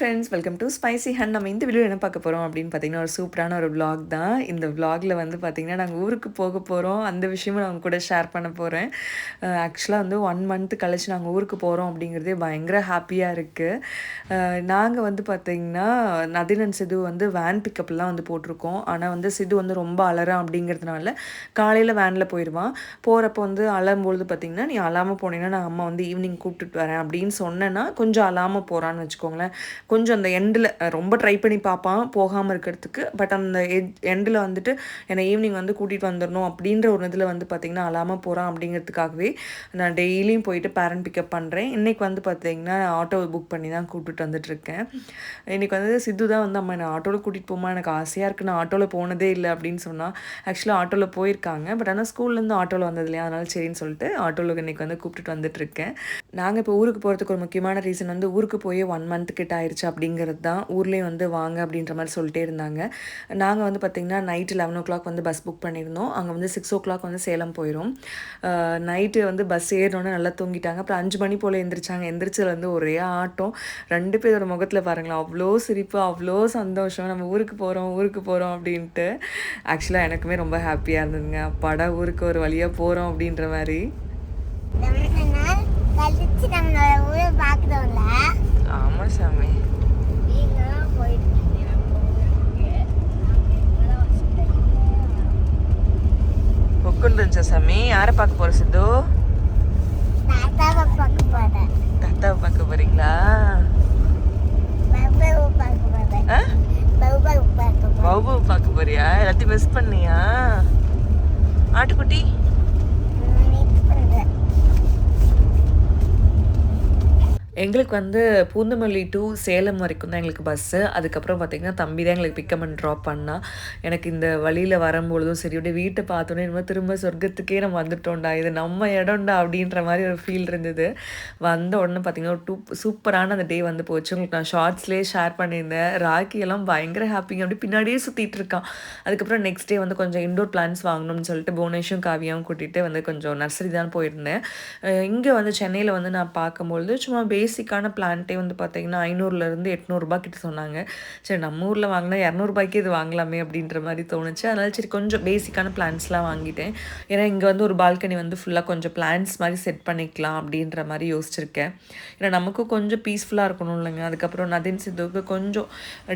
Friends welcome to spicy ஹன் நம்ம இந்த வீடியோ என்ன பார்க்க போகிறோம் அப்படின்னு பார்த்தீங்கன்னா ஒரு சூப்பரான ஒரு vlog தான். இந்த vlogல வந்து பார்த்திங்கன்னா நாங்கள் ஊருக்கு போக போகிறோம் அந்த விஷயமும் நான் கூட ஷேர் பண்ண போகிறேன் ஆக்சுவலாக வந்து ஒன் மந்த் கழிச்சு நாங்கள் ஊருக்கு போகிறோம் அப்படிங்கிறதே பயங்கர ஹாப்பியாக இருக்குது நாங்கள் வந்து பார்த்தீங்கன்னா நதினன் சிது வந்து வேன் பிக்கப்லாம் வந்து போட்டிருக்கோம். ஆனால் வந்து சிது வந்து ரொம்ப அலறான் அப்படிங்கிறதுனால காலையில் வேனில் போயிடுவான் போகிறப்ப வந்து அலரும்பொழுது பார்த்தீங்கன்னா நீ அழாமல் போனீங்கன்னா நான் அம்மா வந்து ஈவினிங் கூப்பிட்டுட்டு வரேன் அப்படின்னு சொன்னேன்னா கொஞ்சம் அழாமல் போகிறான்னு வச்சுக்கோங்களேன். கொஞ்சம் அந்த எண்டில் ரொம்ப ட்ரை பண்ணி பார்ப்பான் போகாமல் இருக்கிறதுக்கு. பட் அந்த எண்டில் வந்துட்டு என்னை ஈவினிங் வந்து கூட்டிகிட்டு வந்துடணும் அப்படின்ற ஒரு இதில் வந்து பார்த்திங்கன்னா அழாமல் போகிறான் அப்படிங்கிறதுக்காகவே நான் டெய்லியும் போயிட்டு பேரண்ட் பிக்கப் பண்ணுறேன் இன்றைக்கி வந்து பார்த்திங்கன்னா ஆட்டோ புக் பண்ணி தான் கூப்பிட்டுட்டு வந்துட்டுருக்கேன். இன்றைக்கி வந்து சித்து தான் வந்து அம்மா என்னை ஆட்டோவில் கூட்டிகிட்டு போமா எனக்கு ஆசையாக இருக்குது நான் ஆட்டோவில் போனதே இல்லை அப்படின்னு சொன்னால் ஆக்சுவலாக ஆட்டோவில் போயிருக்காங்க. பட் ஆனால் ஸ்கூல்லேருந்து ஆட்டோவில் வந்தது இல்லையா அதனால சரின்னு சொல்லிட்டு ஆட்டோவில் இன்றைக்கி வந்து கூப்பிட்டுட்டு வந்துட்டுருக்கேன். நாங்கள் இப்போ ஊருக்கு போகிறதுக்கு ஒரு முக்கியமான ரீசன் வந்து ஊருக்கு போய் ஒன் மந்த் கிட்ட ஆயிடுச்சு. அப்படிங்கிறது தான் ஊர்லேயும் வந்து வாங்க அப்படின்ற மாதிரி சொல்லிட்டே இருந்தாங்க. நாங்கள் வந்து பார்த்திங்கன்னா நைட்டு லெவன் ஓ கிளாக் வந்து பஸ் புக் பண்ணியிருந்தோம். அங்கே வந்து சிக்ஸ் ஓ கிளாக் வந்து சேலம் போயிடும் நைட்டு வந்து பஸ் ஏறினோன்னே நல்லா தூங்கிட்டாங்க. அப்புறம் அஞ்சு மணி போல் எந்திரிச்சாங்க. எந்திரிச்சதுல வந்து ஒரே ஆட்டம். ரெண்டு பேரோட முகத்தில் பாருங்களேன். அவ்வளோ சிரிப்பு அவ்வளோ சந்தோஷம். நம்ம ஊருக்கு போகிறோம் ஊருக்கு போகிறோம் அப்படின்ட்டு. ஆக்சுவலாக எனக்குமே ரொம்ப ஹாப்பியாக இருந்ததுங்க. அப்பாடா ஊருக்கு ஒரு வழியாக போகிறோம் அப்படின்ற மாதிரி. கழிச்சு நம்மளோட ஊரை பார்க்குறோம்ல? ஆமாம் சாமி. நீங்களும் போயிட்டு உட்காந்துருச்சா சாமி யாரை பார்க்க போகிற சித்து தாத்தாவை பார்க்க போகிறேன் தாத்தாவை பார்க்க போகிறீங்களா பவுபாவை பார்க்க போகிறேன் ஆ பவுபாவை பார்க்க போகிறேன் பௌபு பார்க்க போறியா எல்லாத்தையும் மிஸ் பண்ணியா ஆட்டுக்குட்டி மீட் பண்ணுறேன் எங்களுக்கு வந்து பூந்தமல்லி டு சேலம் வரைக்கும் தான் எங்களுக்கு பஸ்ஸு அதுக்கப்புறம் பார்த்திங்கன்னா தம்பி தான் எங்களுக்கு பிக்கப் அண்ட் ட்ராப் பண்ணால் எனக்கு இந்த வழியில் வரும்பொழுதும் சரி அப்படியே வீட்டை பார்த்தோன்னே நம்ம திரும்ப சொர்க்கத்துக்கே நம்ம வந்துட்டோம்டா இது நம்ம இடம்டா அப்படின்ற மாதிரி ஒரு ஃபீல் இருந்தது. வந்த உடனே பார்த்திங்கன்னா ஒரு டூ சூப்பரான அந்த டே வந்து போச்சு. உங்களுக்கு நான் ஷார்ட்ஸ்லேயே ஷேர் பண்ணியிருந்தேன். ராக்கி எல்லாம் பயங்கர ஹாப்பிங்க அப்படி பின்னாடியே சுற்றிட்டு இருக்கான். அதுக்கப்புறம் நெக்ஸ்ட் டே வந்து கொஞ்சம் இண்டோர் பிளான்ஸ் வாங்கணும்னு சொல்லிட்டு புவனேஷும் காவியாவும் கூட்டிகிட்டு வந்து கொஞ்சம் நர்சரி தான் போயிருந்தேன். இங்கே வந்து சென்னையில் வந்து நான் பார்க்கும்பொழுது சும்மா பேஸ் பேசிக்கான பிளான்ட்டே வந்து பார்த்தீங்கன்னா ஐநூறுலேருந்து எட்நூறுபா கிட்ட சொன்னாங்க. சரி நம்ம ஊரில் வாங்கினா இரநூறுபாய்க்கு இது வாங்கலாமே அப்படின்ற மாதிரி தோணுச்சு. அதனால சரி கொஞ்சம் பேசிக்கான பிளான்ஸ்லாம் வாங்கிட்டேன். ஏன்னா இங்கே வந்து ஒரு பால்கனி வந்து ஃபுல்லாக கொஞ்சம் பிளான்ஸ் மாதிரி செட் பண்ணிக்கலாம் அப்படின்ற மாதிரி யோசிச்சிருக்கேன். ஏன்னா நமக்கும் கொஞ்சம் பீஸ்ஃபுல்லாக இருக்கணும் இல்லைங்க. அதுக்கப்புறம் நதின் சித்துவுக்கு கொஞ்சம்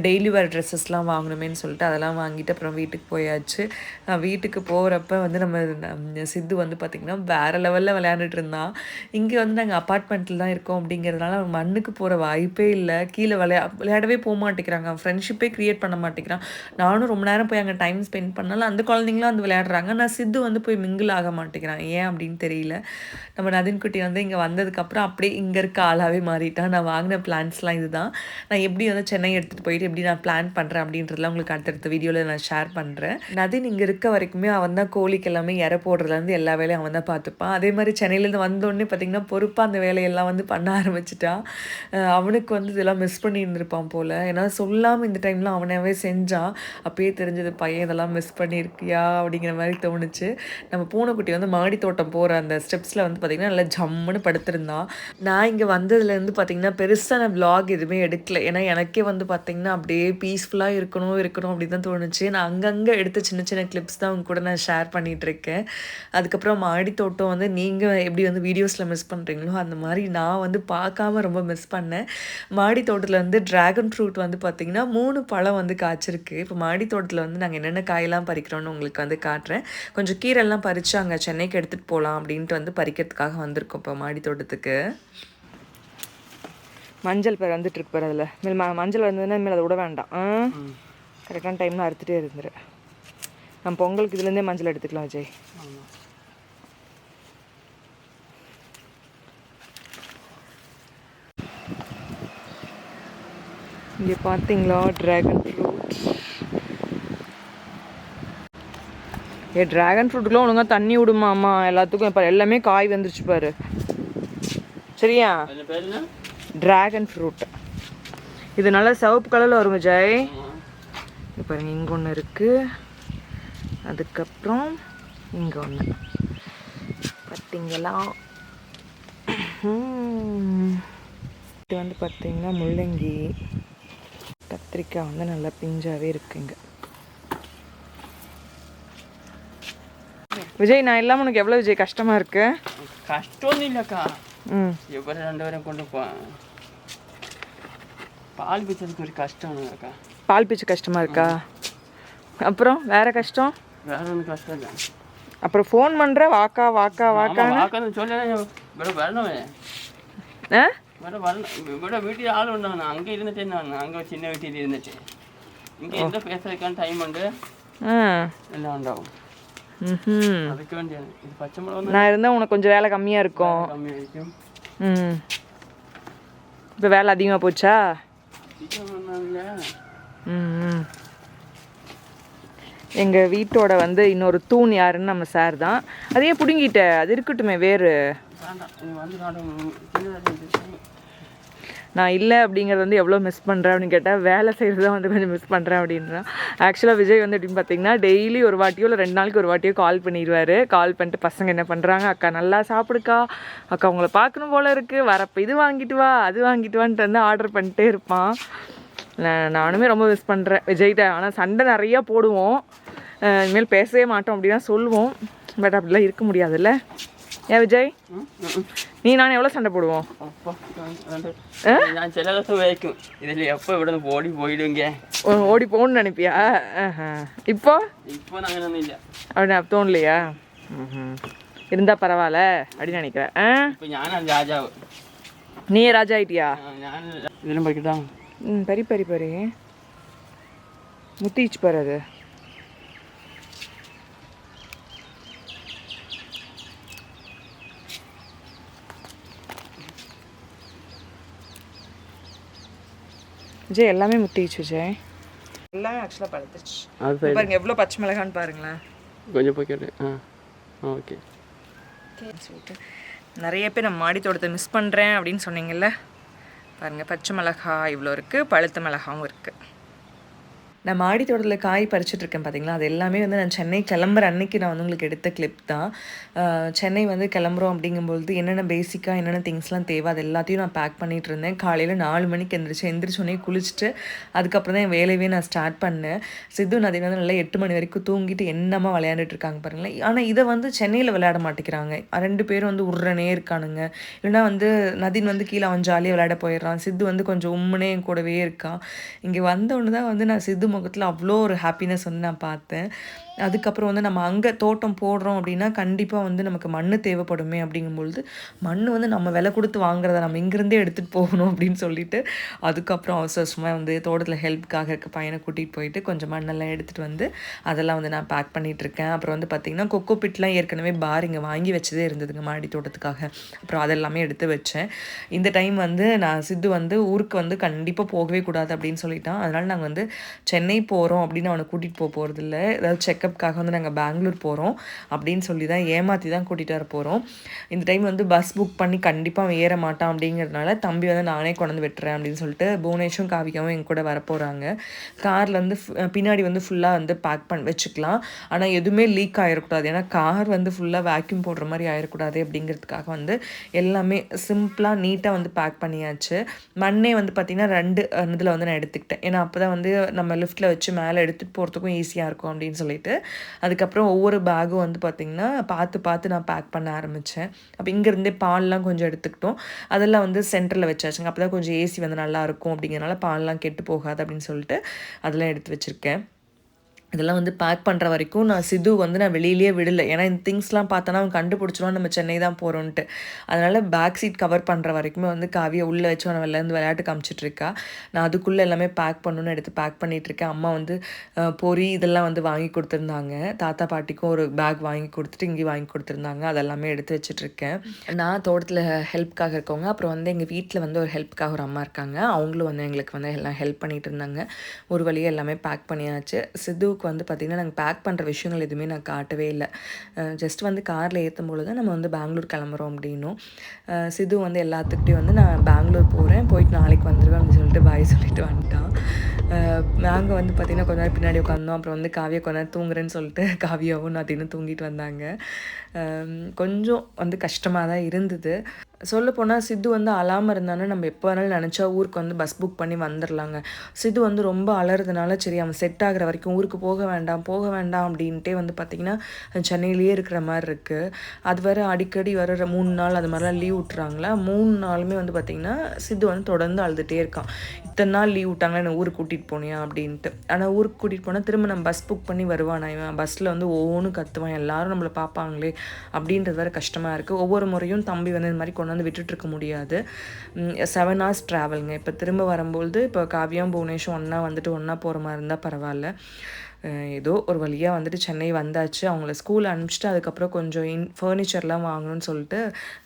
டெய்லி வேர் ட்ரெஸ்ஸஸ்லாம் வாங்கணுமேன்னு சொல்லிட்டு அதெல்லாம் வாங்கிட்டு அப்புறம் வீட்டுக்கு போயாச்சு. நான் வீட்டுக்கு போகிறப்ப வந்து நம்ம நம்ம சித்து வந்து பார்த்திங்கன்னா வேறு லெவலில் விளையாண்டுட்டு இருந்தான். இங்கே வந்து நாங்கள் அப்பார்ட்மெண்ட்டில் தான் இருக்கோம் அப்படிங்கிறதுனால அதனால் அவன் மண்ணுக்கு போகிற வாய்ப்பே இல்லை. கீழே விளையா விளையாடவே போக மாட்டேங்கிறாங்க. ஃப்ரெண்ட்ஷிப்பே க்ரியேட் பண்ண மாட்டேங்கிறான். நானும் ரொம்ப நேரம் போய் அங்கே டைம் ஸ்பெண்ட் பண்ணாலும் அந்த குழந்தைங்களும் வந்து விளையாடுறாங்க. நான் சித்து வந்து போய் மிங்கிள் ஆக மாட்டேங்கிறான். ஏன் அப்படின்னு தெரியல. நம்ம நதின்குட்டி வந்து இங்கே வந்ததுக்கப்புறம் அப்படியே இங்கே இருக்க ஆளாகவே மாறிட்டான். நான் வாங்கின பிளான்ஸ்லாம் இதுதான். நான் எப்படி வந்து சென்னை எடுத்துகிட்டு போயிட்டு எப்படி நான் பிளான் பண்ணுறேன் அப்படின்றதுலாம் உங்களுக்கு அடுத்தடுத்த வீடியோவில் நான் ஷேர் பண்ணுறேன் நதின் இங்கே இருக்க வரைக்குமே அவன் தான் கோழிக்கு எல்லாமே இற போடுறதுலேருந்து எல்லா வேலையும் அவன் தான் பார்த்துப்பான். அதே மாதிரி சென்னையிலேருந்து வந்தோடனே பார்த்திங்கன்னா பொறுப்பாக அந்த வேலையெல்லாம் வந்து பண்ண ஆரம்பிச்சிட்டான் அவனுக்கு வந்து இதெல்லாம் மிஸ் பண்ணி இருந்திருப்பான் போல். ஏன்னா சொல்லாமல் இந்த டைம்லாம் அவனாவே செஞ்சான் அப்பயே தெரிஞ்சது பையன் இதெல்லாம் மிஸ் பண்ணியிருக்கியா? அப்படிங்கிற மாதிரி தோணுச்சு. நம்ம பூனைக்குட்டி வந்து மாடி தோட்டம் போகிற அந்த ஸ்டெப்ஸில் வந்து பார்த்திங்கன்னா நல்லா ஜம்முன்னு படுத்திருந்தான் நான் இங்கே வந்ததுலேருந்து பார்த்திங்கன்னா பெருசாக நான் vlog எதுவுமே எடுக்கல. ஏன்னா எனக்கே வந்து பார்த்திங்கன்னா அப்படியே பீஸ்ஃபுல்லாக இருக்கணும் இருக்கணும் அப்படி தான் தோணுச்சு. நான் அங்கங்கே எடுத்த சின்ன சின்ன கிளிப்ஸ் தான் உங்க கூட நான் ஷேர் பண்ணிகிட்ருக்கேன் அதுக்கப்புறம் மாடி தோட்டம் வந்து நீங்கள் எப்படி வந்து வீடியோஸில் மிஸ் பண்ணுறீங்களோ அந்த மாதிரி நான் வந்து பார்க்க பார்க்காம ரொம்ப மிஸ் பண்ணேன். மாடி தோட்டத்தில் வந்து ட்ராகன் ஃப்ரூட் வந்து பார்த்திங்கன்னா மூணு பழம் வந்து காய்ச்சிருக்கு. இப்போ மாடி தோட்டத்தில் வந்து நாங்கள் என்னென்ன காயெல்லாம் பறிக்கிறோன்னு உங்களுக்கு வந்து காட்டுறேன். கொஞ்சம் கீரைலாம் பறித்து அங்கே சென்னைக்கு எடுத்துகிட்டு போகலாம் அப்படின்ட்டு வந்து பறிக்கிறதுக்காக வந்திருக்கோம் இப்போ மாடி தோட்டத்துக்கு. மஞ்சள் பேர் வந்துட்டு இருக்கு பாரு அதில். மேல் மஞ்சள் வந்ததுன்னா மேலே அதை விட வேண்டாம். கரெக்டான டைமில் அறுத்துட்டே இருந்துரு. நம்ம பொங்கலுக்கு இதுலேருந்தே மஞ்சள் எடுத்துக்கலாம் விஜய். இங்கே பார்த்தீங்களா ட்ராகன் ஃப்ரூட் ஏ ட்ராகன் ஃப்ரூட்டுக்குலாம் ஒழுங்கா தண்ணி விடுமாம்மா எல்லாத்துக்கும் இப்போ எல்லாமே காய் வந்துருச்சு பாரு. சரியா? ட்ராகன் ஃப்ரூட் இது நல்லா சிவப்பு கலரில் வரும் ஜெய். இப்போ இங்கே ஒன்று இருக்குது அதுக்கப்புறம் இங்கே ஒன்று பார்த்தீங்களா இங்கிட்டு வந்து பார்த்தீங்கன்னா முள்ளங்கி. கத்திரிக்காய் வந்து நல்லா பிஞ்சாகவே இருக்குங்க. விஜய் நான் இல்லாமல் உனக்கு எவ்வளோ விஜய்? கஷ்டமாக இருக்கு? கஷ்டம் இல்லைக்கா. ம். எவ்வளோ ரெண்டு பேரும் கொண்டு போ. பால் பிச்சதுக்கு ஒரு கஷ்டம் இல்லைக்கா பால் பிச்சு கஷ்டமாக இருக்கா? அப்புறம் வேற கஷ்டம்? வேற ஒன்றும் கஷ்டம் இல்லை. அப்புறம் ஃபோன் பண்ணுற வாக்கா வாக்கா வாக்கா வாக்கா சொல்லி வரணும். ஆ? ഇവിടെ വരണം ഇവിടെ വീട്ടിൽ ആളുണ്ടാവണം അങ്ങ് ഇരുന്നിട്ട് തന്നെ വന്നു അങ്ങ് ചിന്ന വീട്ടിൽ ഇരുന്നിട്ട് എനിക്ക് എന്താ പേസ വെക്കാൻ ടൈമുണ്ട് ஆ എല്ലാം ഉണ്ടാവും ம் അതൊക്കെ വേണ്ടിയാണ് ഇത് പച്ചമുളക് நான் இருந்தால் உனக்கு கொஞ்சம் வேலை கம்மியாக இருக்கும் കമ്മിയായിരിക്കും ம் இப்போ வேலை அதிகமாக போச்சா ചിക്കൻ വന്നാലില്ല ம் எங்கள் வீட்டோட வந்து இன்னொரு தூண் யாருன்னு நம்ம சார் தான் அதையே பிடுங்கிட்ட அது இருக்கட்டுமே வேறு நான் இல்லை அப்படிங்கிறது வந்து எவ்வளோ மிஸ் பண்ணுறேன் அப்படின்னு கேட்டால் வேலை செய்கிறது தான் வந்து கொஞ்சம் மிஸ் பண்ணுறேன் அப்படின்றான் ஆக்சுவலாக விஜய் வந்து எப்படின்னு பார்த்தீங்கன்னா டெய்லி ஒரு வாட்டியோ இல்லை ரெண்டு நாளைக்கு ஒரு வாட்டியோ கால் பண்ணிடுவார் கால் பண்ணிட்டு பசங்க என்ன பண்ணுறாங்க அக்கா நல்லா சாப்பிடுக்கா. அக்கா உங்களை பார்க்கணும் போல இருக்குது வரப்போ இது வாங்கிட்டு வா அது வாங்கிட்டு வான்ட்டு வந்து ஆர்டர் பண்ணிட்டே இருப்பான். நானுமே ரொம்ப மிஸ் பண்ணுறேன் விஜய்கிட்ட. ஆனால் சண்டை நிறையா போடுவோம். இனிமேல் பேசவே மாட்டோம் அப்படின்னா சொல்லுவோம் பட் அப்படிலாம் இருக்க முடியாதுல்ல. ஏன் விஜய்? நீ நான் எவ்வளோ சண்டை போடுவோம்? நான் சில வருஷம் இதில் எப்போ இவ்வளோ ஓடி போயிடுங்க ஓடி போகணும்னு நினைப்பியா? இப்போ? இப்போ நான் இல்லை அப்படி தோணலையா? இருந்தால் பரவாயில்ல அப்படின்னு நினைக்கிறேன். ஆ? ராஜா ஞானம் நீ ராஜா ஆயிட்டியா? இதெல்லாம் படிக்கிட்டா ம் பரி பரி பரி. முத்திச்சு பாரு அது. விஜய் எல்லாமே முத்திடுச்சு விஜய். எல்லாமே ஆக்சுவலாக பழுத்துச்சு அது சரி. பாருங்க எவ்வளோ பச்சை மிளகான்னு பாருங்களேன். கொஞ்சம் போய் ஆ ஓகே. சொல்லிட்டு நிறைய பேர் நம்ம மாடி தோட்டத்தை மிஸ் பண்ணுறேன் அப்படின்னு சொன்னீங்கல்ல. பாருங்கள் பச்சை மிளகா இவ்வளோ இருக்குது பழுத்த மிளகாவும் இருக்குது நான் மாடி தோட்டத்தில் காய் பறிச்சுட்டு இருக்கேன் பார்த்தீங்களா அது எல்லாமே வந்து நான் சென்னை கிளம்புற அன்னைக்கு நான் வந்து உங்களுக்கு எடுத்த கிளிப் தான். சென்னை வந்து கிளம்புறோம் அப்படிங்கும்பொழுது என்னென்ன பேசிக்காக என்னென்ன திங்ஸ்லாம் தேவை அது எல்லாத்தையும் நான் பேக் பண்ணிகிட்டு இருந்தேன் காலையில் நாலு மணிக்கு எந்திரிச்சு எந்திரிச்சோடனே குளிச்சுட்டு அதுக்கப்புறம் தான் என் வேலையவே நான் ஸ்டார்ட் பண்ணேன். சித்து நதி வந்து நல்லா எட்டு மணி வரைக்கும் தூங்கிட்டு என்னமா விளையாண்டுட்டு இருக்காங்க பாருங்களேன். ஆனால் இதை வந்து சென்னையில் விளையாட மாட்டேங்கிறாங்க. ரெண்டு பேரும் வந்து உருறனே இருக்கானுங்க. இல்லைன்னா வந்து நதின் வந்து கீழே அவன் ஜாலியாக விளையாட போயிடுறான். சித்து வந்து கொஞ்சம் உம்முனே என் கூடவே இருக்கான் இங்கே வந்தோடனே தான் வந்து நான் சித்து முகத்தில் அவ்வளோ ஒரு ஹாப்பினஸ் வந்து நான் பார்த்தேன். அதுக்கப்புறம் வந்து நம்ம அங்கே தோட்டம் போடுறோம் அப்படின்னா கண்டிப்பாக வந்து நமக்கு மண் தேவைப்படுமே அப்படிங்கும்பொழுது மண் வந்து நம்ம விலை கொடுத்து வாங்குறத நம்ம இங்கேருந்தே எடுத்துகிட்டு போகணும் அப்படின்னு சொல்லிட்டு அதுக்கப்புறம் அவசர அவசரமாக வந்து தோட்டத்தில் ஹெல்ப்காக இருக்க பையனை கூட்டிகிட்டு போயிட்டு கொஞ்சம் மண்ணெல்லாம் எடுத்துகிட்டு வந்து அதெல்லாம் வந்து நான் பேக் பண்ணிகிட்ருக்கேன் இருக்கேன் அப்புறம் வந்து பார்த்திங்கன்னா கொக்கோ பிட்லாம் ஏற்கனவே பார் இங்கே வாங்கி வச்சதே இருந்ததுங்க மாடி தோட்டத்துக்காக. அப்புறம் அதெல்லாமே எடுத்து வச்சேன். இந்த டைம் வந்து நான் சித்து வந்து ஊருக்கு வந்து கண்டிப்பாக போகவே கூடாது அப்படின்னு சொல்லிட்டான். அதனால் நாங்கள் வந்து சென்னை போகிறோம் அப்படின்னு அவனை கூட்டிகிட்டு போக போகிறதில்ல ஏதாவது செக் செக்கப்புக்காக வந்து நாங்கள் பெங்களூர் போகிறோம் அப்படின்னு சொல்லி தான் ஏமாற்றி தான் கூட்டிகிட்டு வர போகிறோம் இந்த டைம் வந்து பஸ் புக் பண்ணி கண்டிப்பாக அவன் ஏற மாட்டான் அப்படிங்கிறதுனால தம்பி வந்து நானே கொண்டு விட்டுறேன் அப்படின்னு சொல்லிட்டு புவனேஷும் காவிகாவும் என் கூட வரப்போகிறாங்க காரில் வந்து ஃபு- பின்னாடி வந்து ஃபுல்லாக வந்து பேக் பண்ணி வச்சுக்கலாம். ஆனால் எதுவுமே லீக் ஆகிடக்கூடாது ஏன்னா கார் வந்து ஃபுல்லாக வேக்யூம் போடுற மாதிரி ஆயிடக்கூடாது அப்படிங்கிறதுக்காக வந்து எல்லாமே சிம்பிளாக நீட்டாக வந்து பேக் பண்ணியாச்சு. மண்ணே வந்து பார்த்திங்கன்னா ரெண்டு இதில் வந்து நான் எடுத்துக்கிட்டேன். ஏன்னா அப்போ தான் வந்து நம்ம லிஃப்ட்டில் வச்சு மேலே எடுத்துகிட்டு போகிறதுக்கும் ஈஸியாக இருக்கும் அப்படின்னு சொல்லிட்டு அதுக்கப்புறம் ஒவ்வொரு பேகும் வந்து பார்த்திங்கன்னா பார்த்து பார்த்து நான் பேக் பண்ண ஆரம்பித்தேன் அப்போ இங்கேருந்தே பால்லாம் கொஞ்சம் எடுத்துக்கிட்டோம். அதெல்லாம் வந்து சென்டரில் வச்சாச்சுங்க. அப்போ தான் கொஞ்சம் ஏசி வந்து நல்லாயிருக்கும் அப்படிங்கிறனால பால்லாம் கெட்டு போகாது அப்படின்னு சொல்லிட்டு அதெல்லாம் எடுத்து வச்சுருக்கேன். இதெல்லாம் வந்து பேக் பண்ணுற வரைக்கும் நான் சிது வந்து நான் வெளியிலேயே விடலை. ஏன்னா இந்த திங்ஸ்லாம் பார்த்தோன்னா அவன் கண்டுபிடிச்சிருவான் நம்ம சென்னை தான் போகிறோன்ட்டு அதனால் பேக் சீட் கவர் பண்ணுற வரைக்குமே வந்து காவியை உள்ளே வச்சு அவன் வெளிலேருந்து விளையாட்டு காமிச்சிட்டு இருக்கா. நான் அதுக்குள்ளே எல்லாமே பேக் பண்ணணும்னு எடுத்து பேக் பண்ணிகிட்ருக்கேன் இருக்கேன். அம்மா வந்து பொறி பொரி இதெல்லாம் வந்து வாங்கி கொடுத்துருந்தாங்க. தாத்தா பாட்டிக்கும் ஒரு பேக் வாங்கி கொடுத்துட்டு இங்கே வாங்கி கொடுத்துருந்தாங்க. அதெல்லாமே எடுத்து வச்சுட்ருக்கேன் நான் தோட்டத்தில் ஹெல்ப்காக இருக்கவங்க அப்புறம் வந்து எங்கள் வீட்டில் வந்து ஒரு ஹெல்ப்காக ஒரு அம்மா இருக்காங்க. அவங்களும் வந்து எங்களுக்கு வந்து எல்லாம் ஹெல்ப் பண்ணிகிட்டு இருந்தாங்க. ஒரு வழியாக எல்லாமே பேக் பண்ணியாச்சு. சித்துவுக்கு வந்து பார்த்திங்கன்னா நாங்கள் பேக் பண்ணுற விஷயங்கள் எதுவுமே நான் காட்டவே இல்லை. ஜஸ்ட் வந்து காரில் ஏற்றும் பொழுது நம்ம வந்து பெங்களூர் கிளம்புறோம் அப்படின்னும். சிது வந்து எல்லாத்துக்கிட்டையும் வந்து நான் பெங்களூர் போகிறேன் போயிட்டு நாளைக்கு வந்துடுவேன் அப்படின்னு சொல்லிட்டு பாய் சொல்லிட்டு வந்துட்டான். நாங்கள் வந்து பார்த்திங்கன்னா கொஞ்ச நேரம் பின்னாடி உட்காந்தோம் அப்புறம் வந்து காவியா கொஞ்ச நேரம் தூங்குறேன்னு சொல்லிட்டு காவியாவும் நான் தினம் தூங்கிட்டு வந்தாங்க. கொஞ்சம் வந்து கஷ்டமாக தான் இருந்தது. சொல்லப்போனால் சித்து வந்து அழாமல் இருந்தானே நம்ம எப்போ வேணாலும் நினச்சா ஊருக்கு வந்து பஸ் புக் பண்ணி வந்துடலாங்க சித்து வந்து ரொம்ப அலறதுனால சரி அவன் செட் ஆகிற வரைக்கும் ஊருக்கு போக வேண்டாம் போக வேண்டாம் அப்படின்ட்டே வந்து பார்த்திங்கன்னா சென்னையிலேயே இருக்கிற மாதிரி இருக்குது அது வேறு அடிக்கடி வர மூணு நாள் அது மாதிரிலாம் லீவ் விட்றாங்களா மூணு நாளுமே வந்து பார்த்திங்கன்னா சித்து வந்து தொடர்ந்து அழுதுகிட்டே இருக்கான். இத்தனை நாள் லீவ் விட்டாங்களா? என்னை ஊருக்கு கூட்டிகிட்டு போனியா அப்படின்ட்டு. ஆனால் ஊருக்கு கூட்டிகிட்டு போனால் திரும்ப நம்ம பஸ் புக் பண்ணி வருவானா இவன்? பஸ்ஸில் வந்து ஒவ்வொன்றும் கத்துவான். எல்லாரும் நம்மளை பார்ப்பாங்களே அப்படின்றது வேறு கஷ்டமாக இருக்குது ஒவ்வொரு முறையும் தம்பி வந்து இந்த மாதிரி கொண்டாந்து விட்டுட்டு இருக்க முடியாது. செவன் ஹவர்ஸ் ட்ராவலுங்க இப்போ திரும்ப வரும்பொழுது இப்போ காவியம் புவனேஷும் ஒன்றா வந்துட்டு ஒன்றா போகிற மாதிரி இருந்தால் பரவாயில்ல. ஏதோ ஒரு வழியாக வந்துட்டு சென்னை வந்தாச்சு. அவங்கள ஸ்கூல் அனுப்பிச்சிட்டு அதுக்கப்புறம் கொஞ்சம் இன் ஃபர்னிச்சர்லாம் வாங்கணும்னு சொல்லிட்டு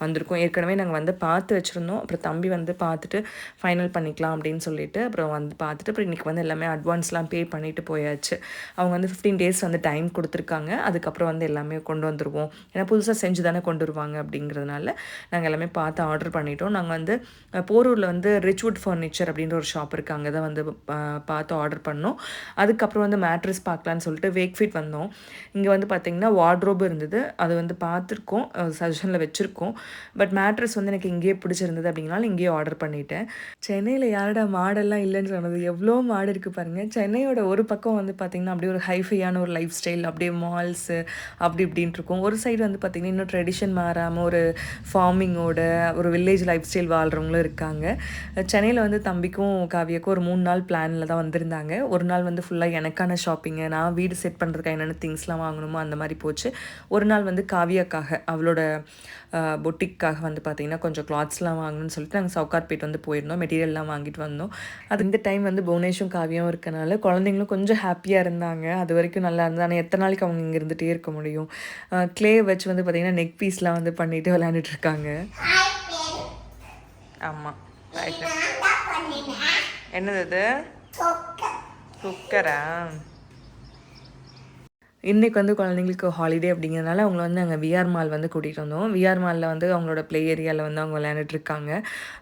வந்திருக்கோம். ஏற்கனவே நாங்கள் வந்து பார்த்து வச்சுருந்தோம். அப்புறம் தம்பி வந்து பார்த்துட்டு ஃபைனல் பண்ணிக்கலாம் அப்படின்னு சொல்லிட்டு அப்புறம் வந்து பார்த்துட்டு அப்புறம் இன்றைக்கி வந்து எல்லாமே அட்வான்ஸ்லாம் பே பண்ணிட்டு போயாச்சு. அவங்க வந்து ஃபிஃப்டீன் டேஸ் வந்து டைம் கொடுத்துருக்காங்க. அதுக்கப்புறம் வந்து எல்லாமே கொண்டு வந்துடுவோம் ஏன்னா புதுசாக செஞ்சு தானே கொண்டு வருவாங்க அப்படிங்கிறதுனால நாங்கள் எல்லாமே பார்த்து ஆர்டர் பண்ணிட்டோம். நாங்கள் வந்து போரூரில் வந்து ரிச்வுட் ஃபர்னிச்சர் அப்படின்ற ஒரு ஷாப் இருக்குது அங்கே தான் வந்து பார்த்து ஆர்டர் பண்ணோம். அதுக்கப்புறம் வந்து மேட்ரஸ் பார்க்கலான்னு சொல்லிட்டு வேக்ஃபிட் வந்தோம். இங்கே வந்து பார்த்திங்கன்னா வார்ட்ரோப் இருந்தது. அது வந்து பார்த்துருக்கோம். சஜஷனில் வச்சுருக்கோம். பட் மேட்ரஸ் வந்து எனக்கு இங்கேயே பிடிச்சிருந்தது அப்படிங்கனால இங்கேயே ஆர்டர் பண்ணிட்டேன். சென்னையில் யாரோட மாடெல்லாம் இல்லைன்னு சொன்னது? எவ்வளோ மாடு இருக்குது பாருங்கள் சென்னையோட ஒரு பக்கம் வந்து பார்த்திங்கன்னா அப்படியே ஒரு ஹைஃபையான ஒரு லைஃப் ஸ்டைல் அப்படியே மால்ஸு அப்படி இப்படின்ட்டு இருக்கும். ஒரு சைடு வந்து பார்த்திங்கன்னா இன்னும் ட்ரெடிஷன் மாறாமல் ஒரு ஃபார்மிங்கோட ஒரு வில்லேஜ் லைஃப் ஸ்டைல் வாழ்கிறவங்களும் இருக்காங்க. சென்னையில் வந்து தம்பிக்கும் காவியக்கும் ஒரு மூணு நாள் பிளானில் தான் வந்திருந்தாங்க. ஒரு நாள் வந்து ஃபுல்லாக எனக்கான ஷாப்பிங் ஷாப்பிங்கு நான் வீடு செட் பண்ணுறதுக்கு என்னென்ன திங்ஸ்லாம் வாங்கணுமோ அந்த மாதிரி போச்சு. ஒரு நாள் வந்து காவியாக்காக அவளோட பொட்டிக்காக வந்து பார்த்திங்கன்னா கொஞ்சம் கிளாத்ஸ்லாம் வாங்கணும்னு சொல்லிட்டு நாங்கள் சவுகார்பேட் வந்து போயிருந்தோம். மெட்டீரியல்லாம் வாங்கிட்டு வந்தோம். அது இந்த டைம் வந்து புவனேஷும் காவியம் இருக்கனால குழந்தைங்களும் கொஞ்சம் ஹாப்பியாக இருந்தாங்க. அது வரைக்கும் நல்லா இருந்தது. ஆனால் எத்தனை நாளைக்கு அவங்க இங்கே இருந்துகிட்டே இருக்க முடியும்? க்ளே வச்சு வந்து பார்த்திங்கன்னா நெக் பீஸ்லாம் வந்து பண்ணிட்டு விளையாண்டுட்டு இருக்காங்க. ஆமாம் என்னது அது? குக்கரா இன்றைக்கி வந்து குழந்தைங்களுக்கு ஹாலிடே அப்படிங்கிறதுனால அவங்கள வந்து நாங்கள் விஆர் மால் வந்து கூட்டிகிட்டு வந்தோம். விஆர் மாலில் வந்து அவங்களோட ப்ளே ஏரியாவில் வந்து அவங்க விளையாண்டுட்டு இருக்காங்க.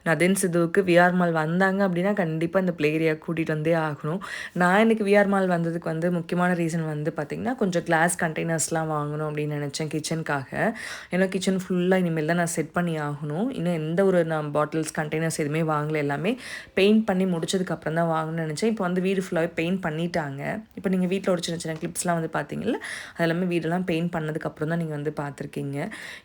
நதின் சிதுவுக்கு விஆர் மால் வந்தாங்க அப்படின்னா கண்டிப்பாக அந்த ப்ளே ஏரியா கூட்டிகிட்டு வந்தே ஆகணும். நான் இன்றைக்கி விஆர் மால் வந்ததுக்கு வந்து முக்கியமான ரீசன் வந்து பார்த்திங்கன்னா கொஞ்சம் கிளாஸ் கண்டெய்னர்ஸ்லாம் வாங்கணும் அப்படின்னு நினச்சேன் கிச்சனுக்காக ஏன்னா கிச்சன் ஃபுல்லாக இனிமேல் தான் நான் செட் பண்ணி ஆகணும். இன்னும் எந்த ஒரு நான் பாட்டில்ஸ் கண்டெய்னர்ஸ் எதுவுமே வாங்கலை. எல்லாமே பெயிண்ட் பண்ணி முடிச்சதுக்கப்புறம் தான் வாங்கணும்னு நினச்சேன். இப்போ வந்து வீடு ஃபுல்லாகவே பெயிண்ட் பண்ணிட்டாங்க. இப்போ நீங்கள் வீட்டில் ஒரு சின்ன சின்ன கிளிப்ஸ்லாம் வந்து பார்த்தீங்கல்ல அதெல்லாமே வீடெல்லாம் பெயிண்ட் பண்ணதுக்கப்புறம் தான் நீங்கள் வந்து பார்த்துருக்கீங்க.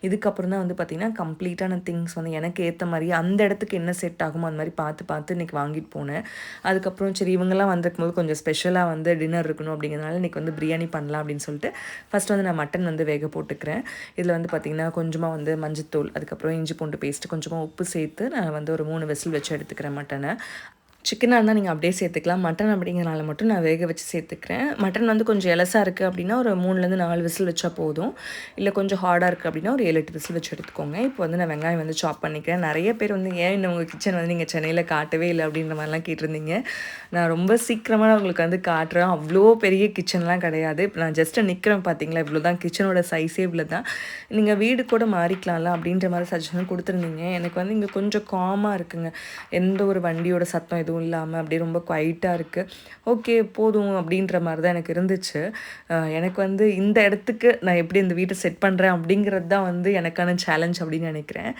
இதுக்கப்புறம் தான் வந்து பார்த்திங்கன்னா கம்ப்ளீட்டான திங்ஸ் வந்து எனக்கு ஏற்ற மாதிரி அந்த இடத்துக்கு என்ன செட் ஆகுமோ அந்த மாதிரி பார்த்து பார்த்து இன்றைக்கி வாங்கிட்டு போனேன். அதுக்கப்புறம் சரி இவங்கெல்லாம் வந்திருக்கும் போது கொஞ்சம் ஸ்பெஷலாக வந்து டின்னர் இருக்கணும் அப்படிங்கிறதுனால இன்றைக்கி வந்து பிரியாணி பண்ணலாம் அப்படின்னு சொல்லிட்டு ஃபஸ்ட் வந்து நான் மட்டன் வந்து வேக போட்டுக்கிறேன். இதில் வந்து பார்த்திங்கன்னா கொஞ்சமாக வந்து மஞ்சத்தூள் அதுக்கப்புறம் இஞ்சி பூண்டு பேஸ்ட்டு கொஞ்சமாக உப்பு சேர்த்து நான் வந்து ஒரு மூணு விசில் வச்சு எடுத்துக்கிறேன் மட்டனை சிக்கனாக இருந்தால் நீங்கள் அப்படியே சேர்த்துக்கலாம். மட்டன் அப்படிங்கிறனால மட்டும் நான் வேக வச்சு சேர்த்துக்கிறேன். மட்டன் வந்து கொஞ்சம் எலசாக இருக்குது அப்படின்னா ஒரு மூணுலேருந்து நாலு விசில் வச்சா போதும். இல்லை கொஞ்சம் ஹார்டாக இருக்குது அப்படின்னா ஒரு ஏழு எட்டு விசில் வச்சு எடுத்துக்கோங்க. இப்போ வந்து நான் வெங்காயம் வந்து சாப் பண்ணிக்கிறேன். நிறைய பேர் வந்து ஏன் இன்னும் உங்கள் கிச்சன் வந்து நீங்கள் சென்னையில் காட்டவே இல்லை அப்படின்ற மாதிரிலாம் கேட்டிருந்தீங்க. நான் ரொம்ப சீக்கிரமாக உங்களுக்கு வந்து காட்டுறேன். அவ்வளோ பெரிய கிச்சன்லாம் கிடையாது. இப்போ நான் ஜஸ்ட்டு நிற்கிறேன் பார்த்தீங்களா இவ்வளோ தான் கிச்சனோட சைஸே இவ்வளோ தான் நீங்கள் வீடு கூட மாறிக்கலாம்ல அப்படின்ற மாதிரி சஜஷன் கொடுத்துருந்தீங்க. எனக்கு வந்து இங்கே கொஞ்சம் காமாக இருக்குங்க. எந்த ஒரு வண்டியோட சத்தம் எதுவும் எதுவும் இல்லாமல் அப்படியே ரொம்ப குவைட்டாக இருக்குது ஓகே போதும் அப்படின்ற மாதிரி தான் எனக்கு இருந்துச்சு. எனக்கு வந்து இந்த இடத்துக்கு நான் எப்படி இந்த வீட்டை செட் பண்ணுறேன் அப்படிங்கிறது தான் வந்து எனக்கான சேலஞ்ச் அப்படின்னு நினைக்கிறேன்.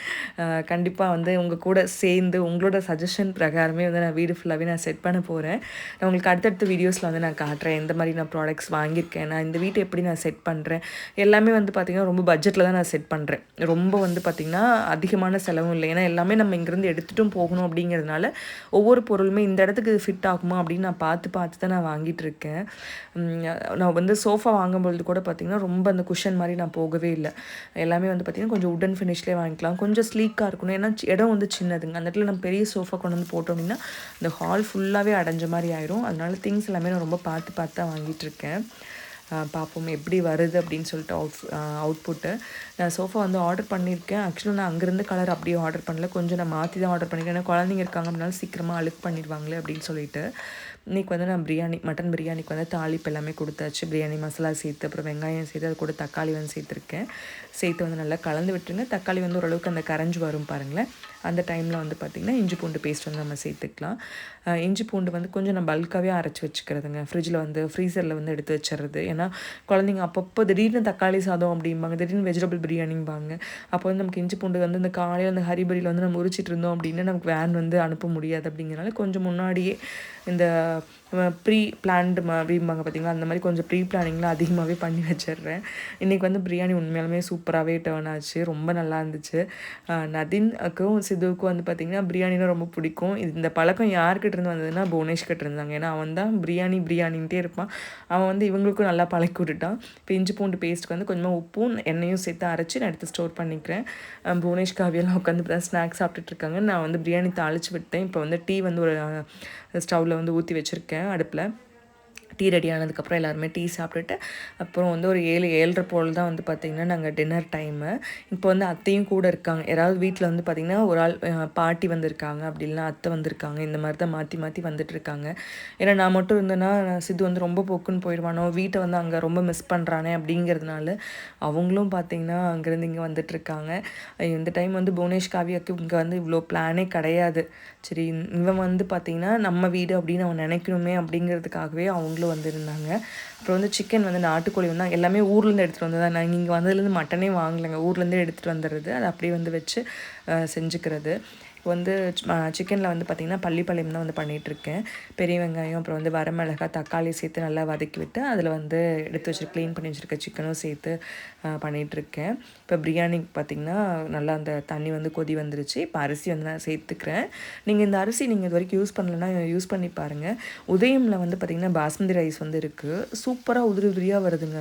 கண்டிப்பாக வந்து உங்கள் கூட சேர்ந்து உங்களோட சஜஷன் பிரகாரமே வந்து நான் வீடு ஃபுல்லாகவே நான் செட் பண்ண போகிறேன் நான் உங்களுக்கு அடுத்தடுத்த வீடியோஸில் வந்து நான் காட்டுறேன். எந்த மாதிரி நான் ப்ராடக்ட்ஸ் வாங்கியிருக்கேன். நான் இந்த வீட்டை எப்படி நான் செட் பண்ணுறேன் எல்லாமே வந்து பார்த்திங்கன்னா ரொம்ப பட்ஜெட்டில் தான் நான் செட் பண்ணுறேன் ரொம்ப வந்து பார்த்திங்கன்னா அதிகமான செலவும் இல்லை. ஏன்னா எல்லாமே நம்ம இங்கேருந்து எடுத்துகிட்டும் போகணும் அப்படிங்கிறதுனால ஒவ்வொரு பொருள் பொருளுமே இந்த இடத்துக்கு ஃபிட் ஆகுமா அப்படின்னு நான் பார்த்து பார்த்து தான் நான் வாங்கிட்டு இருக்கேன். நான் வந்து சோஃபா வாங்கும்பொழுது கூட பார்த்திங்கன்னா ரொம்ப அந்த குஷன் மாதிரி நான் போகவே இல்லை. எல்லாமே வந்து பார்த்திங்கன்னா கொஞ்சம் உடன் ஃபினிஷ்லேயே வாங்கிக்கலாம். கொஞ்சம் ஸ்லீக்காக இருக்கணும். ஏன்னா இடம் வந்து சின்னதுங்க. அந்த இடத்துல நம்ம பெரிய சோஃபா கொண்டு வந்து போட்டோம் அப்படின்னா அந்த ஹால் ஃபுல்லாகவே அடைஞ்ச மாதிரி ஆயிரும். அதனால திங்ஸ் எல்லாமே நான் ரொம்ப பார்த்து பார்த்து தான் வாங்கிட்டு இருக்கேன். பார்ப்போம் எப்படி வருது அப்படின்னு சொல்லிட்டு அவுட் அவுட்புட்டு நான் சோஃபா வந்து ஆர்டர் பண்ணியிருக்கேன். ஆக்சுவலாக நான் அங்கேருந்து கலர் அப்படியே ஆர்டர் பண்ணல. கொஞ்சம் நான் மாற்றி தான் ஆர்டர் பண்ணியிருக்கேன். ஏன்னா குழந்தைங்க இருக்காங்க அப்படினாலும் சீக்கிரமாக அழுக்கு பண்ணிடுவாங்களே அப்படின்னு சொல்லிட்டு. இன்றைக்கி வந்து நான் பிரியாணி மட்டன் பிரியாணிக்கு வந்து தாளிப்பு எல்லாமே கொடுத்தாச்சு. பிரியாணி மசாலா சேர்த்து அப்புறம் வெங்காயம் சேர்த்து அது கூட தக்காளி வந்து சேர்த்துருக்கேன். சேர்த்து வந்து நல்லா கலந்து விட்டுருங்க. தக்காளி வந்து ஓரளவுக்கு அந்த கரைஞ்சி வரும் பாருங்களேன். அந்த டைமில் வந்து பார்த்திங்கன்னா இஞ்சி பூண்டு பேஸ்ட் வந்து நம்ம சேர்த்துக்கலாம். இஞ்சி பூண்டு வந்து கொஞ்சம் நம்ம பல்காகவே அரைச்சி வச்சுக்கிறதுங்க. ஃப்ரிட்ஜில் வந்து ஃப்ரீசரில் வந்து எடுத்து வச்சிடுறது. ஏன்னா குழந்தைங்க அப்பப்போ திடீர்னு தக்காளி சாதம் அப்படிம்பாங்க திடீர்னு வெஜிடபிள் பிரியாணிம்பாங்க. அப்போ வந்து நமக்கு இஞ்சி பூண்டு வந்து இந்த காலையில் அந்த ஹரிபரியில் வந்து நம்ம உரிச்சிட்டு இருந்தோம் அப்படின்னா நமக்கு வேன் வந்து அனுப்ப முடியாது அப்படிங்கிறனால கொஞ்சம் முன்னாடியே இந்த ப்ரீ பிளான்டு அப்படிம்பாங்க பார்த்திங்களா அந்த மாதிரி கொஞ்சம் ப்ரீ பிளானிங்லாம் அதிகமாகவே பண்ணி வச்சிடுறேன். இன்றைக்கி வந்து பிரியாணி உண்மையாலுமே சூப்பராகவே டேர்ன் ஆச்சு. ரொம்ப நல்லா இருந்துச்சு. நதின்க்கும் சிதுவுக்கும் வந்து பார்த்திங்கன்னா பிரியாணினா ரொம்ப பிடிக்கும். இது இந்த பழக்கம் யார்கிட்ட இருந்து வந்ததுன்னா புவனேஷ் கிட்ட இருந்தாங்க. ஏன்னா அவன் தான் பிரியாணி பிரியாணின்ட்டே இருப்பான். அவன் வந்து இவங்களுக்கும் நல்லா பழக்கி விட்டுட்டான். இப்போ இஞ்சி பூண்டு பேஸ்ட்டுக்கு வந்து கொஞ்சமாக உப்பும் எண்ணெயும் சேர்த்து அரைச்சி நான் எடுத்து ஸ்டோர் பண்ணிக்கிறேன். புவனேஷ் காவியெல்லாம் உட்காந்து இப்போ தான் ஸ்நாக்ஸ் சாப்பிட்டுட்டு இருக்காங்க. நான் வந்து பிரியாணி தாளிச்சு விட்டேன் இப்போ வந்து டீ வந்து ஒரு ஸ்டவ்வில் வந்து ஊற்றி வச்சுருக்கேன் அடுப்பில். டீ ரெடி ஆனதுக்கப்புறம் எல்லாருமே டீ சாப்பிட்டுட்டு அப்புறம் வந்து ஒரு ஏழு ஏழரை போல் தான் வந்து பார்த்திங்கன்னா நாங்கள் டின்னர் டைமு இப்போ வந்து அத்தையும் கூட இருக்காங்க. யாராவது வீட்டில் வந்து பார்த்திங்கன்னா ஒரு ஆள் பாட்டி வந்திருக்காங்க அப்படி இல்லைனா அத்தை வந்திருக்காங்க. இந்த மாதிரி தான் மாற்றி மாற்றி வந்துட்டுருக்காங்க. ஏன்னா நான் மட்டும் இருந்தேன்னா சித்து வந்து ரொம்ப போக்குன்னு போயிடுவானோ வீட்டை வந்து அங்கே ரொம்ப மிஸ் பண்ணுறானே அப்படிங்கிறதுனால அவங்களும் பார்த்திங்கன்னா அங்கேருந்து இங்கே வந்துட்டுருக்காங்க. இந்த டைம் வந்து புவனேஷ் காவியாக்கு இங்கே வந்து இவ்வளோ பிளானே கிடையாது. சரி இவன் வந்து பார்த்திங்கன்னா நம்ம வீடு அப்படின்னு அவன் நினைக்கணுமே அப்படிங்கிறதுக்காகவே அவங்களும் வந்திருந்தாங்க. அப்புறம் வந்து சிக்கன் வந்து நாட்டுக்கோழி வந்து எல்லாமே ஊர்லேருந்து எடுத்துகிட்டு வந்தது தான் நாங்கள் இங்கே வந்ததுலேருந்து மட்டனே வாங்கலைங்க. ஊர்லேருந்தே எடுத்துகிட்டு வந்துடுறது அதை அப்படியே வந்து வச்சு செஞ்சுக்கிறது. வந்து சிக்கனில் வந்து பார்த்திங்கன்னா பள்ளிப்பாளையம் தான் வந்து பண்ணிகிட்ருக்கேன் பெரிய வெங்காயம் அப்புறம் வந்து வரமிளகாய் தக்காளி சேர்த்து நல்லா வதக்கி விட்டு அதில் வந்து எடுத்து வச்சு க்ளீன் பண்ணி வச்சுருக்க சிக்கனும் சேர்த்து பண்ணிகிட்ருக்கேன் இப்போ பிரியாணிக்கு பார்த்திங்கன்னா நல்லா அந்த தண்ணி வந்து கொதி வந்துருச்சு. இப்போ அரிசி வந்து நான் சேர்த்துக்கிறேன். நீங்கள் இந்த அரிசி நீங்கள் இது வரைக்கும் யூஸ் பண்ணலன்னா யூஸ் பண்ணி பாருங்கள் உதயமில் வந்து பார்த்திங்கன்னா பாஸ்மதி ரைஸ் வந்து இருக்குது சூப்பராக உதிரி உதிரியாக வருதுங்க.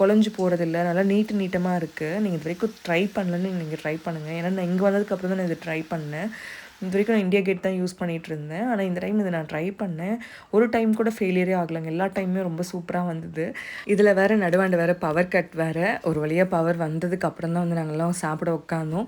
குழஞ்சி குழஞ்சு போகிறதில்ல நல்லா நீட்டு நீட்டமாக இருக்குது நீங்கள் இது வரைக்கும் ட்ரை பண்ணலன்னு நீங்கள் ட்ரை பண்ணுங்கள் ஏன்னா நான் இங்கே வந்ததுக்கப்புறம் தான் நான் இது ட்ரை பண்ணேன். 对。இது வரைக்கும் நான் இந்தியா கேட் தான் யூஸ் பண்ணிகிட்டு இருந்தேன் ஆனால் இந்த டைம் இதை நான் ட்ரை பண்ணேன். ஒரு டைம் கூட ஃபெயிலியரே ஆகலைங்க. எல்லா டைமுமே ரொம்ப சூப்பராக வந்தது. இதில் வேறு நடுவாண்டு வேறு பவர் கட் வேறு ஒரு வழியாக பவர் வந்ததுக்கு அப்புறம் தான் வந்து நாங்கள்லாம் சாப்பிட உட்காந்தோம்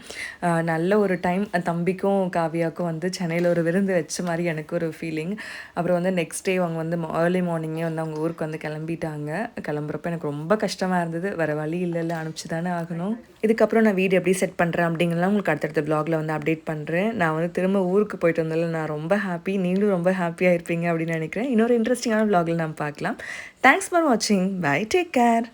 நல்ல ஒரு டைம் தம்பிக்கும் காவியாவுக்கும் வந்து சென்னையில் ஒரு விருந்து வச்ச மாதிரி எனக்கு ஒரு ஃபீலிங் அப்புறம் வந்து நெக்ஸ்ட் டே அவங்க வந்து ஏர்லி மார்னிங்கே வந்து அவங்க ஊருக்கு வந்து கிளம்பிட்டாங்க. கிளம்புறப்ப எனக்கு ரொம்ப கஷ்டமாக இருந்தது. வேறு வழி இல்லைல்ல அனுப்பிச்சு தானே ஆகணும். இதுக்கப்புறம் நான் வீடு எப்படி செட் பண்ணுறேன் அப்படிங்கிறலாம் உங்களுக்கு அடுத்தடுத்த ப்ளாகில் வந்து அப்டேட் பண்ணுறேன் நான் வந்து திரும்ப ஊருக்கு போயிட்டு வந்ததில் நான் ரொம்ப ஹாப்பி நீங்களும் ரொம்ப ஹாப்பியாக இருப்பீங்க அப்படின்னு நினைக்கிறேன். இன்னொரு இன்ட்ரெஸ்டிங்கான வ்ளாகில் நம்ம பார்க்கலாம். தேங்க்ஸ் ஃபார் வாட்சிங் பை டேக் கேர்